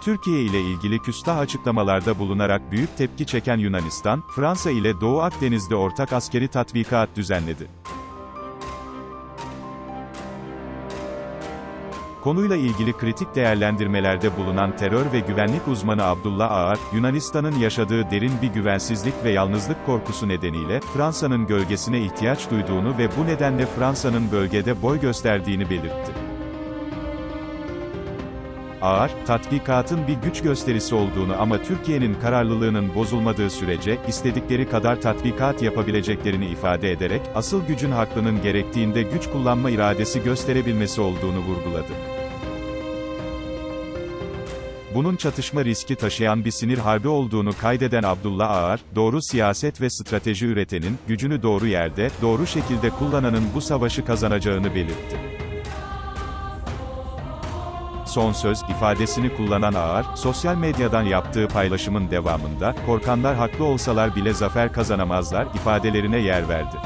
Türkiye ile ilgili küstah açıklamalarda bulunarak büyük tepki çeken Yunanistan, Fransa ile Doğu Akdeniz'de ortak askeri tatbikat düzenledi. Konuyla ilgili kritik değerlendirmelerde bulunan terör ve güvenlik uzmanı Abdullah Ağar, Yunanistan'ın yaşadığı derin bir güvensizlik ve yalnızlık korkusu nedeniyle, Fransa'nın gölgesine ihtiyaç duyduğunu ve bu nedenle Fransa'nın bölgede boy gösterdiğini belirtti. Ağar, tatbikatın bir güç gösterisi olduğunu ama Türkiye'nin kararlılığının bozulmadığı sürece, istedikleri kadar tatbikat yapabileceklerini ifade ederek, asıl gücün haklının gerektiğinde güç kullanma iradesi gösterebilmesi olduğunu vurguladı. Bunun çatışma riski taşıyan bir sinir harbi olduğunu kaydeden Abdullah Ağar, doğru siyaset ve strateji üretenin, gücünü doğru yerde, doğru şekilde kullananın bu savaşı kazanacağını belirtti. Son söz ifadesini kullanan Ağar, sosyal medyadan yaptığı paylaşımın devamında, korkanlar haklı olsalar bile zafer kazanamazlar ifadelerine yer verdi.